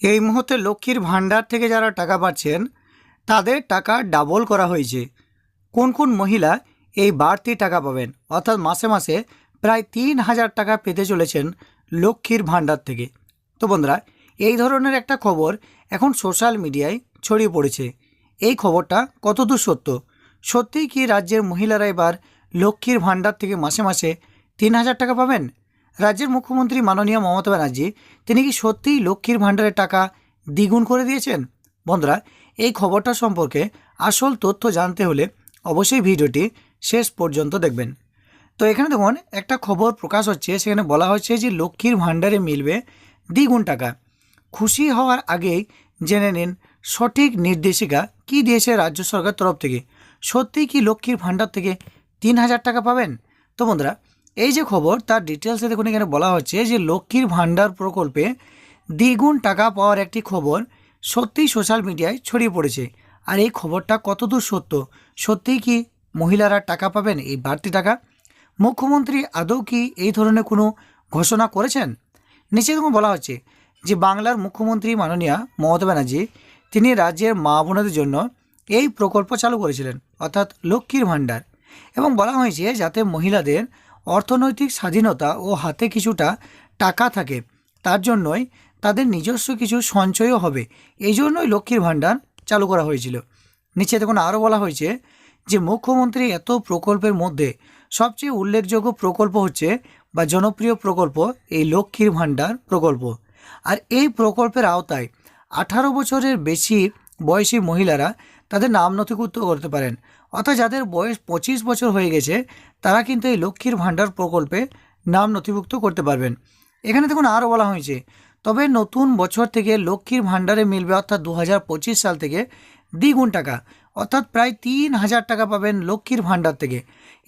এই মুহূর্তে লক্ষ্মীর ভাণ্ডার থেকে যারা টাকা পাচ্ছেন, তাদের টাকা ডাবল করা হয়েছে। কোন কোন মহিলা এই বাড়তি টাকা পাবেন? অর্থাৎ মাসে মাসে প্রায় তিন হাজার টাকা পেতে চলেছেন লক্ষ্মীর ভাণ্ডার থেকে। তো বন্ধুরা, এই ধরনের একটা খবর এখন সোশ্যাল মিডিয়ায় ছড়িয়ে পড়েছে। এই খবরটা কতদূর সত্য? সত্যিই কি রাজ্যের মহিলারা এবার লক্ষ্মীর ভাণ্ডার থেকে মাসে মাসে তিন হাজার টাকা পাবেন? রাজ্যের মুখ্যমন্ত্রী মাননীয় মমতা ব্যানার্জি, তিনি কি সত্যিই লক্ষ্মীর ভাণ্ডারের টাকা দ্বিগুণ করে দিয়েছেন? বন্ধুরা, এই খবরটা সম্পর্কে আসল তথ্য জানতে হলে অবশ্যই ভিডিওটি শেষ পর্যন্ত দেখবেন। তো এখানে দেখুন, একটা খবর প্রকাশ হচ্ছে, সেখানে বলা হচ্ছে যে লক্ষ্মীর ভাণ্ডারে মিলবে দ্বিগুণ টাকা। খুশি হওয়ার আগেই জেনে নিন, সঠিক নির্দেশিকা কি দিয়েছে রাজ্য সরকার তরফ থেকে? সত্যিই কি লক্ষ্মীর ভাণ্ডার থেকে তিন হাজার টাকা পাবেন? তো বন্ধুরা এই যে খবর, তার ডিটেলসে দেখুন, এখানে বলা হচ্ছে যে লক্ষ্মীর ভাণ্ডার প্রকল্পে দ্বিগুণ টাকা পাওয়ার একটি খবর সত্যিই সোশ্যাল মিডিয়ায় ছড়িয়ে পড়েছে। আর এই খবরটা কতদূর সত্য? সত্যিই কি মহিলারা টাকা পাবেন? এই বাড়তি টাকা? মুখ্যমন্ত্রী আদৌ কি এই ধরনের কোনো ঘোষণা করেছেন? নিচে দেখুন, বলা হচ্ছে যে বাংলার মুখ্যমন্ত্রী মাননীয়া মমতা ব্যানার্জি, তিনি রাজ্যের মা বোনদের জন্য এই প্রকল্প চালু করেছিলেন, অর্থাৎ লক্ষ্মীর ভাণ্ডার। এবং বলা হয়েছে যাতে মহিলাদের অর্থনৈতিক স্বাধীনতা ও হাতে কিছুটা টাকা থাকে, তার জন্যই তাদের নিজস্ব কিছু সঞ্চয়ও হবে। এই জন্যই লক্ষ্মীর ভাণ্ডার চালু করা হয়েছিল। নিচে দেখুন আরও বলা হয়েছে যে, মুখ্যমন্ত্রী এত প্রকল্পের মধ্যে সবচেয়ে উল্লেখযোগ্য প্রকল্প হচ্ছে বা জনপ্রিয় প্রকল্প এই লক্ষ্মীর ভাণ্ডার প্রকল্প। আর এই প্রকল্পের আওতায় আঠারো বছরের বেশি বয়সী মহিলারা তাদের নাম নথিভুক্ত করতে পারেন। অর্থাৎ যাদের বয়স পঁচিশ বছর হয়ে গেছে, তারা কিন্তু এই লক্ষ্মীর ভাণ্ডার প্রকল্পে নাম নথিভুক্ত করতে পারবেন। এখানে দেখুন আরও বলা হয়েছে, তবে নতুন বছর থেকে লক্ষ্মীর ভাণ্ডারে মিলবে অর্থাৎ দু হাজার পঁচিশ সাল থেকে দ্বিগুণ টাকা, অর্থাৎ প্রায় তিন হাজার টাকা পাবেন লক্ষ্মীর ভাণ্ডার থেকে।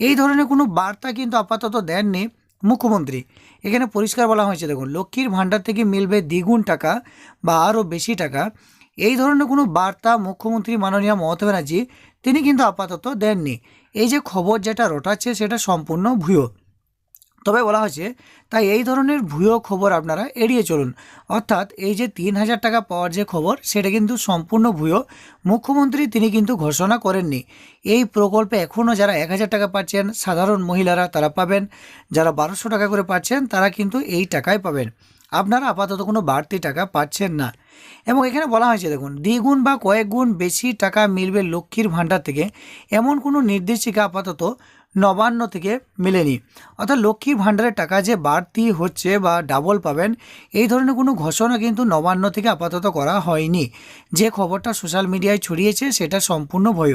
এই ধরনের কোনো বার্তা কিন্তু আপাতত দেননি মুখ্যমন্ত্রী। এখানে পরিষ্কার বলা হয়েছে, দেখুন, লক্ষ্মীর ভাণ্ডার থেকে মিলবে দ্বিগুণ টাকা বা আরও বেশি টাকা এই ধরনের কোনো বার্তা মুখ্যমন্ত্রী মাননীয় মমতা ব্যানার্জি তিনি কিন্তু আপাতত দেননি। এই যে খবর যেটা রটাচ্ছে সেটা সম্পূর্ণ ভুয়ো। তবে বলা হয়েছে, তাই এই ধরনের ভুয়ো খবর আপনারা এড়িয়ে চলুন। অর্থাৎ এই যে তিন হাজার টাকা পাওয়ার যে খবর, সেটা কিন্তু সম্পূর্ণ ভুয়ো। মুখ্যমন্ত্রী তিনি কিন্তু ঘোষণা করেননি। এই প্রকল্পে এখনও যারা এক হাজার টাকা পাচ্ছেন, সাধারণ মহিলারা তারা পাবেন। যারা বারোশো টাকা করে পাচ্ছেন, তারা কিন্তু এই টাকায় পাবেন। আপনারা আপাতত কোনো বাড়তি টাকা পাচ্ছেন না। এবং এখানে বলা হয়েছে, দেখুন, দ্বিগুণ বা কয়েক গুণ বেশি টাকা মিলবে লক্ষ্মীর ভাণ্ডার থেকে, এমন কোনো নির্দেশিকা আপাতত নবান্ন থেকে মেলেনি। অর্থাৎ লক্ষ্মীর ভাণ্ডারের টাকা যে বাড়তি হচ্ছে বা ডাবল পাবেন, এই ধরনের কোনো ঘোষণা কিন্তু নবান্ন থেকে আপাতত করা হয়নি। যে খবরটা সোশ্যাল মিডিয়ায় ছড়িয়েছে, সেটা সম্পূর্ণ ভয়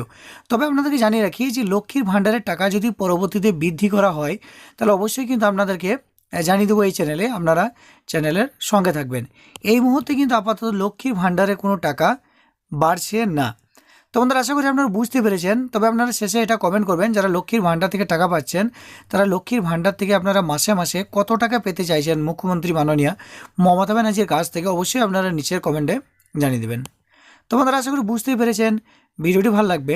তবে আপনাদেরকে জানিয়ে রাখি যে লক্ষ্মীর ভাণ্ডারের টাকা যদি পরবর্তীতে বৃদ্ধি করা হয়, তাহলে অবশ্যই কিন্তু আপনাদেরকে জানিয়ে দেবো এই চ্যানেলে আপনারা চ্যানেলের সঙ্গে থাকবেন। এই মুহূর্তে কিন্তু আপাতত লক্ষ্মীর ভাণ্ডারে কোনো টাকা বাড়ছে না। তো বন্ধুরা, আশা করি আপনারা বুঝতে পেরেছেন। তবে আপনারা শেষে এটা কমেন্ট করবেন, যারা লক্ষ্মীর ভাণ্ডার থেকে টাকা পাচ্ছেন, তারা লক্ষ্মীর ভাণ্ডার থেকে আপনারা মাসে মাসে কত টাকা পেতে চাইছেন মুখ্যমন্ত্রী মাননীয়া মমতা ব্যানার্জির কাছ থেকে, অবশ্যই আপনারা নিচের কমেন্টে জানিয়ে দেবেন। তো বন্ধুরা, আশা করি বুঝতেই পেরেছেন। ভিডিওটি ভালো লাগবে।